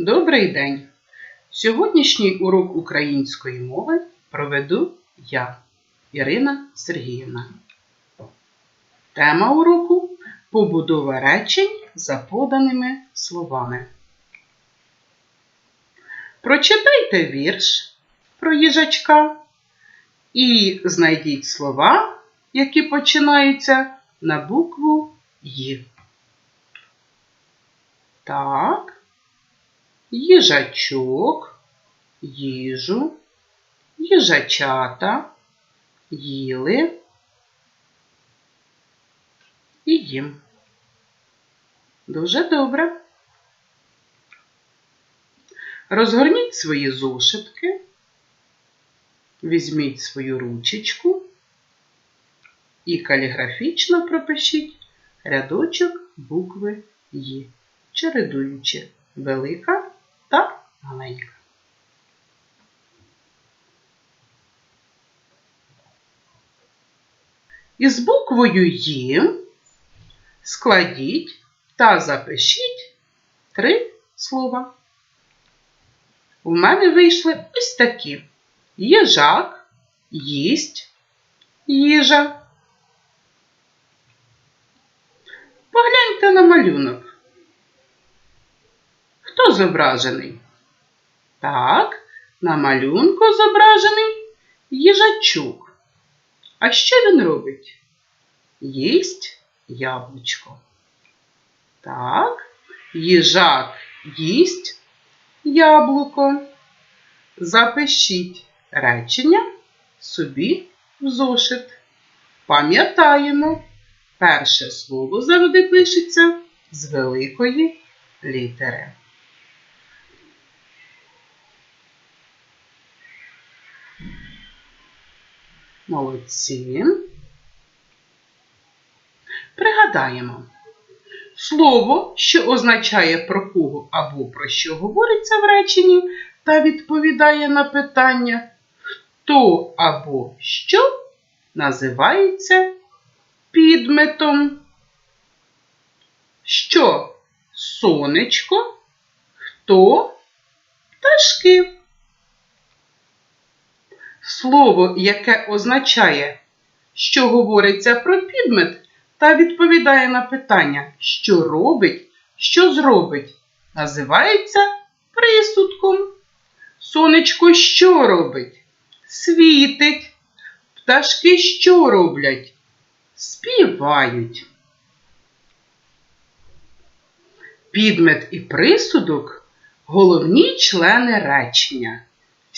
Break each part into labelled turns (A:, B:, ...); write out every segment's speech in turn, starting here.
A: Добрий день! Сьогоднішній урок української мови проведу я, Ірина Сергіївна. Тема уроку побудова речень за поданими словами. Прочитайте вірш про їжачка і знайдіть слова, які починаються на букву Й. Так їжачок, їжу, їжачата, їли і їм. Дуже добре. Розгорніть свої зошитки, візьміть свою ручечку і каліграфічно пропишіть рядочок букви Ї, чередуючи велика та маленька. Із буквою Ї складіть та запишіть три слова. У мене вийшли ось такі: їжак, їсть, їжа. Погляньте на малюнок. Зображений? Так, на малюнку зображений їжачок. А що він робить? Їсть яблучко. Так, їжак їсть яблуко. Запишіть речення собі в зошит. Пам'ятаємо, перше слово завжди пишеться з великої літери. Молодці. Пригадаємо. Слово, що означає про кого або про що говориться в реченні, та відповідає на питання хто або що, називається підметом. Що сонечко, хто пташки. Слово, яке означає, що говориться про підмет, та відповідає на питання, що робить, що зробить, називається присудком. Сонечко що робить? Світить. Пташки що роблять? Співають. Підмет і присудок головні члени речення.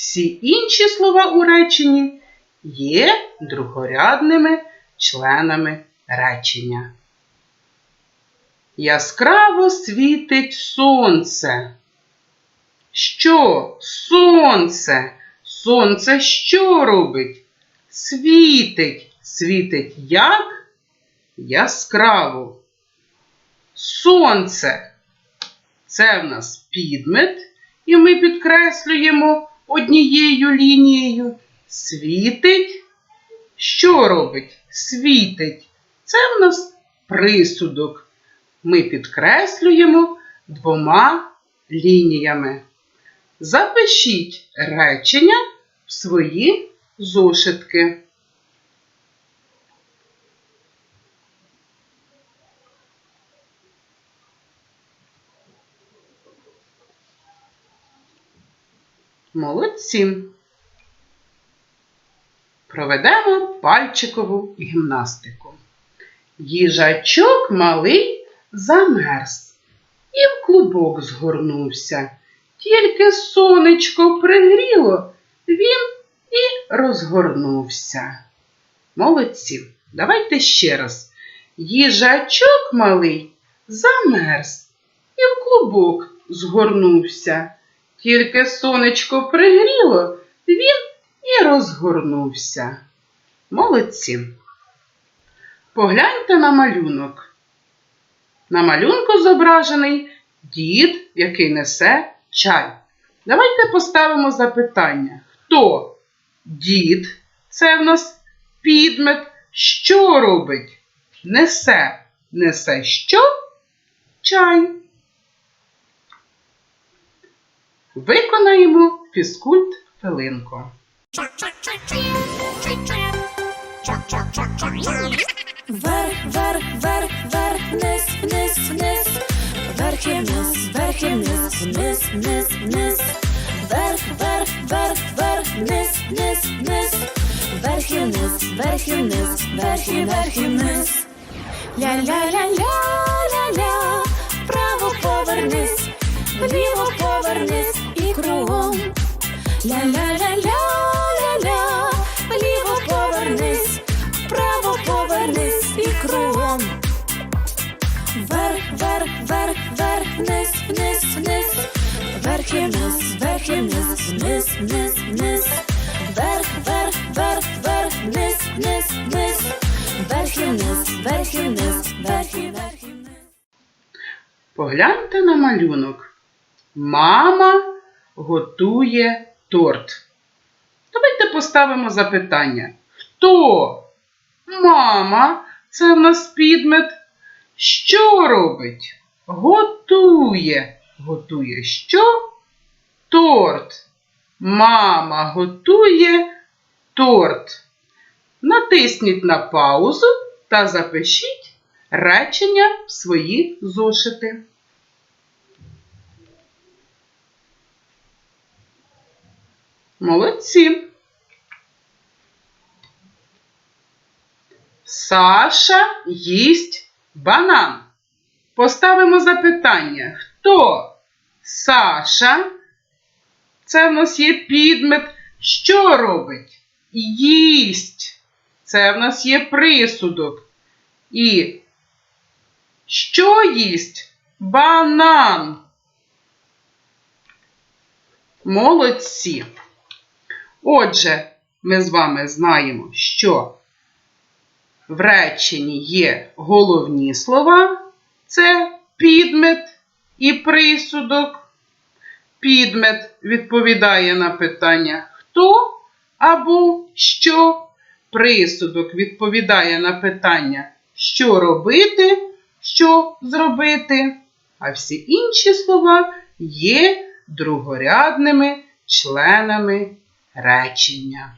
A: Всі інші слова у реченні є другорядними членами речення. Яскраво світить сонце. Що? Сонце? Сонце що робить? Світить. Світить як? Яскраво. Сонце. Це в нас підмет, і ми підкреслюємо однією лінією. Світить. Що робить? Світить. Це в нас присудок. Ми підкреслюємо двома лініями. Запишіть речення в свої зошитки. Молодці. Проведемо пальчикову гімнастику. Їжачок малий замерз і в клубок згорнувся. Тільки сонечко пригріло, він і розгорнувся. Молодці, давайте ще раз. Їжачок малий замерз і в клубок згорнувся. Тільки сонечко пригріло, він і розгорнувся. Молодці. Погляньте на малюнок. На малюнку зображений дід, який несе чай. Давайте поставимо запитання. Хто? Дід, це в нас підмет, що робить? Несе. Несе що? Чай. Виконаємо фізкульт хвилинку.
B: Вверх, вверх, вверх, вверх, вниз, вниз, вниз. Вверх і вниз, вверх і вниз, вниз, вниз, вниз. Вверх, вверх, вверх, вверх, вниз, вниз, вниз. Вверх вниз. Ля-ля-ля-ля-ля-ля, Вверх, вверх, вверх, вниз, вниз, вниз. Вверх і вниз, вверх і вниз, вниз, вниз, вниз. Вверх, вверх, вверх, вверх, вниз, вниз, вниз. Вверх і вниз, вверх і вниз, вверх і вверх і вниз.
A: Погляньте на малюнок. Мама готує торт. Давайте поставимо запитання. Хто? Мама, це в нас підмет. Що робить? Готує. Готує що? Торт. Мама готує торт. Натисніть на паузу та запишіть речення в свої зошити. Молодці. Саша їсть банан. Поставимо запитання. Хто? Саша. Це в нас є підмет. Що робить? Їсть. Це в нас є присудок. І що їсть? Банан. Молодці. Отже, ми з вами знаємо, що в реченні є головні слова, це підмет і присудок. Підмет відповідає на питання хто або що. Присудок відповідає на питання, що робити, що зробити. А всі інші слова є другорядними членами речення.